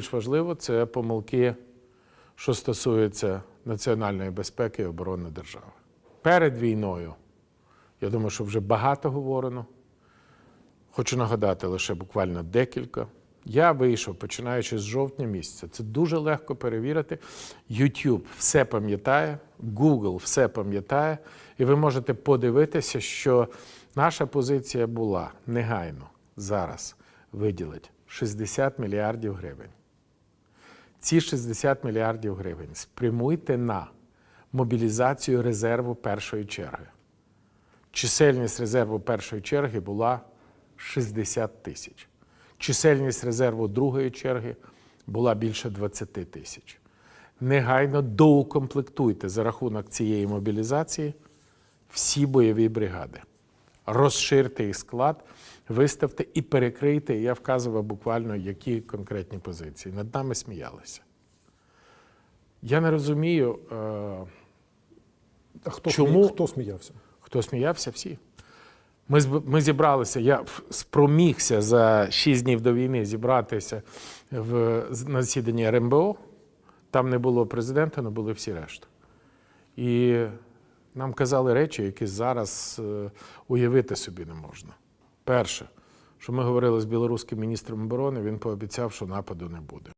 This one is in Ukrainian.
Більш важливо це помилки, що стосуються національної безпеки і оборони держави. Перед війною, я думаю, що вже багато говорено. Хочу нагадати лише буквально декілька. Я вийшов, починаючи з жовтня місяця. Це дуже легко перевірити. YouTube все пам'ятає, Google все пам'ятає, і ви можете подивитися, що наша позиція була негайно зараз виділити 60 мільярдів гривень. Ці 60 мільярдів гривень спрямуйте на мобілізацію резерву першої черги. Чисельність резерву першої черги була 60 тисяч. Чисельність резерву другої черги була більше 20 тисяч. Негайно доукомплектуйте за рахунок цієї мобілізації всі бойові бригади. Розширте їх склад, виставте і перекрийте. Я вказував буквально, які конкретні позиції. Над нами сміялися. Я не розумію, е, А хто, Чому? хто сміявся? Хто сміявся, всі. Ми, ми зібралися, я спромігся за 6 днів до війни зібратися в, на засіданні РМБО. Там не було президента, але були всі решта. І нам казали речі, які зараз е, уявити собі не можна. Перше, що ми говорили з білоруським міністром оборони, він пообіцяв, що нападу не буде.